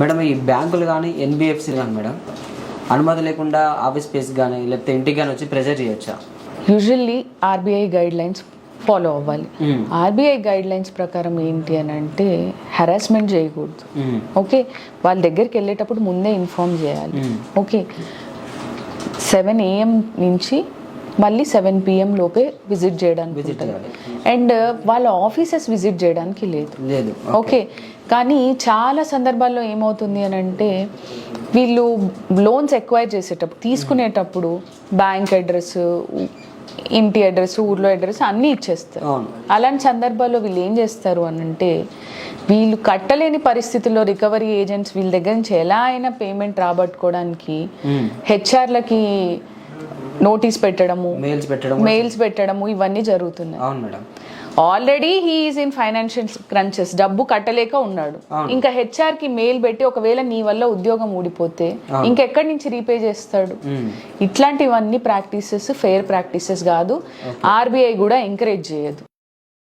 Madam ఈ బ్యాంకులు కానీ ఎన్బిఎఫ్సి కానీ మేడం అనుమతి లేకుండా ఆఫీస్ స్పేస్ కానీ లేకపోతే ఇంటికి కానీ వచ్చి ప్రెజర్ చేయొచ్చా usually RBI guidelines follow అవ్వాలి. ఆర్బీఐ గైడ్ లైన్స్ ప్రకారం ఏంటి అని అంటే హెరాస్మెంట్ చేయకూడదు. ఓకే వాళ్ళ దగ్గరికి వెళ్ళేటప్పుడు ముందే ఇన్ఫామ్ చేయాలి. ఓకే సెవెన్ ఏఎం నుంచి మళ్ళీ సెవెన్ పిఎం లోపే విజిట్ చేయడానికి విజిట్ అండ్ వాళ్ళ ఆఫీసెస్ విజిట్ చేయడానికి లేదు. లేదు. ఓకే. కానీ చాలా సందర్భాల్లో ఏమవుతుంది అని అంటే వీళ్ళు లోన్స్ ఎక్వైర్ చేసేటప్పుడు తీసుకునేటప్పుడు బ్యాంక్ అడ్రస్ ఇంటి అడ్రస్ ఊర్లో అడ్రస్ అన్నీ ఇచ్చేస్తారు. అలాంటి సందర్భాల్లో వీళ్ళు ఏం చేస్తారు అని అంటే వీళ్ళు కట్టలేని పరిస్థితుల్లో రికవరీ ఏజెంట్స్ వీళ్ళ దగ్గర నుంచి ఎలా అయినా పేమెంట్ రాబట్టుకోవడానికి. హెచ్ఆర్లకి నోటీస్ పెట్టడము మెయిల్స్ పెట్టడం మెయిల్స్ పెట్టడము ఇవన్నీ జరుగుతున్నాయి. అవును madam. Already he's in financial crunches డబ్బు కట్టలేక ఉన్నాడు. ఇంకా హెచ్ఆర్కి మెయిల్ పెట్టి ఒకవేళ నీ వల్ల ఉద్యోగం ఊడిపోతే ఇంకెక్కడి నుంచి రీపే చేస్తాడు. ఇట్లాంటివన్నీ ప్రాక్టీసెస్ ఫెయిర్ ప్రాక్టీసెస్ కాదు. ఆర్బీఐ కూడా ఎంకరేజ్ చేయదు.